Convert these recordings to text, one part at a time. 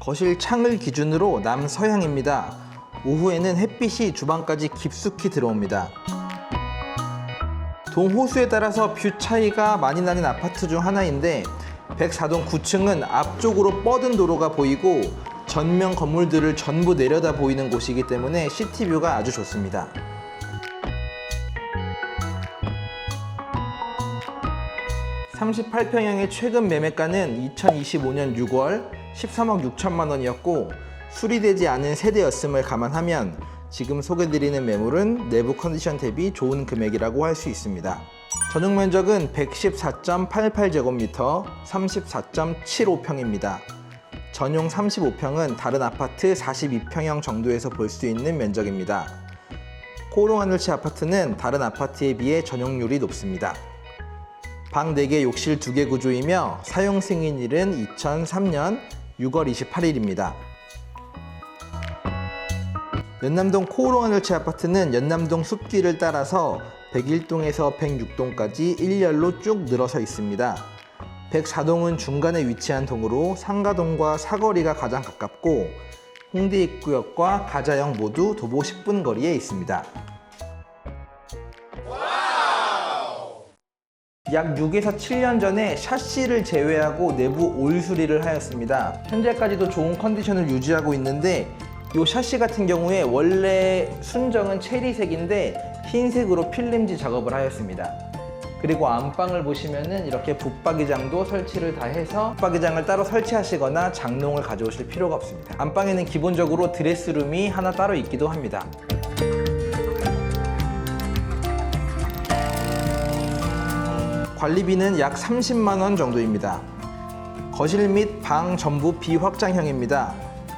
거실 창을 기준으로 남서향입니다. 오후에는 햇빛이 주방까지 깊숙이 들어옵니다. 동호수에 따라서 뷰 차이가 많이 나는 아파트 중 하나인데 104동 9층은 앞쪽으로 뻗은 도로가 보이고 전면 건물들을 전부 내려다 보이는 곳이기 때문에 시티뷰가 아주 좋습니다. (38평형의) 최근 매매가는 (2025년 6월) (13억 6천만 원이었고) 수리되지 않은 세대였음을 감안하면 지금 소개드리는 매물은 내부 컨디션 대비 좋은 금액이라고 할 수 있습니다. 전용 면적은 114.88제곱미터 34.75평입니다. 전용 35평은 다른 아파트 42평형 정도에서 볼 수 있는 면적입니다. 코롱하늘치 아파트는 다른 아파트에 비해 전용률이 높습니다. 방 4개, 욕실 2개 구조이며 사용 승인일은 2003년 6월 28일입니다. 연남동 코오롱하늘치 아파트는 연남동 숲길을 따라서 101동에서 106동까지 일렬로 쭉 늘어서 있습니다. 104동은 중간에 위치한 동으로 상가동과 사거리가 가장 가깝고 홍대 입구역과 가자역 모두 도보 10분 거리에 있습니다. 약 6에서 7년 전에 샤시를 제외하고 내부 오일 수리를 하였습니다. 현재까지도 좋은 컨디션을 유지하고 있는데 이 샤시 같은 경우에 원래 순정은 체리색인데 흰색으로 필름지 작업을 하였습니다. 그리고 안방을 보시면은 이렇게 붙박이장도 설치를 다 해서 붙박이장을 따로 설치하시거나 장롱을 가져오실 필요가 없습니다. 안방에는 기본적으로 드레스룸이 하나 따로 있기도 합니다. 관리비는 약 30만 원 정도입니다. 거실 및 방 전부 비확장형입니다.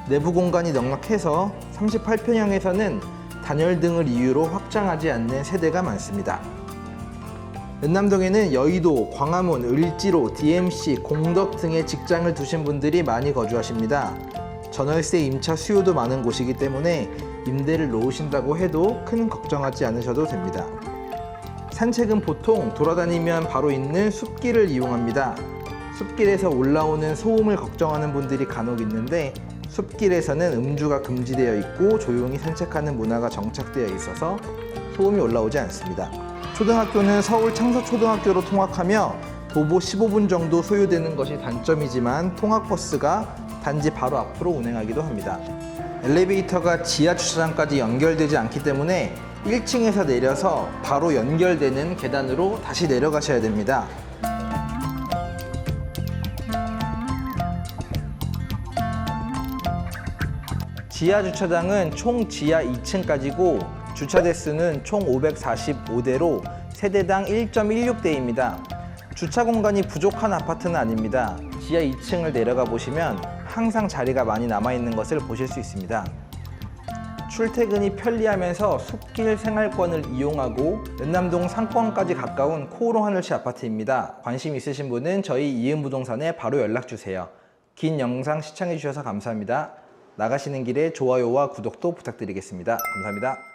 내부 공간이 넉넉해서 38평형에서는 단열 등을 이유로 확장하지 않는 세대가 많습니다. 연남동에는 여의도, 광화문, 을지로, DMC, 공덕 등의 직장을 두신 분들이 많이 거주하십니다. 전월세 임차 수요도 많은 곳이기 때문에 임대를 놓으신다고 해도 큰 걱정하지 않으셔도 됩니다. 산책은 보통 돌아다니면 바로 있는 숲길을 이용합니다. 숲길에서 올라오는 소음을 걱정하는 분들이 간혹 있는데 숲길에서는 음주가 금지되어 있고 조용히 산책하는 문화가 정착되어 있어서 소음이 올라오지 않습니다. 초등학교는 서울 창서초등학교로 통학하며 도보 15분 정도 소요되는 것이 단점이지만 통학버스가 단지 바로 앞으로 운행하기도 합니다. 엘리베이터가 지하 주차장까지 연결되지 않기 때문에 1층에서 내려서 바로 연결되는 계단으로 다시 내려가셔야 됩니다. 지하 주차장은 총 지하 2층까지고 주차 대수는 총 545대로 세대당 1.16대입니다. 주차 공간이 부족한 아파트는 아닙니다. 지하 2층을 내려가 보시면 항상 자리가 많이 남아 있는 것을 보실 수 있습니다. 출퇴근이 편리하면서 숲길 생활권을 이용하고 연남동 상권까지 가까운 코오롱 하늘치 아파트입니다. 관심 있으신 분은 저희 이은부동산에 바로 연락 주세요. 긴 영상 시청해 주셔서 감사합니다. 나가시는 길에 좋아요와 구독도 부탁드리겠습니다. 감사합니다.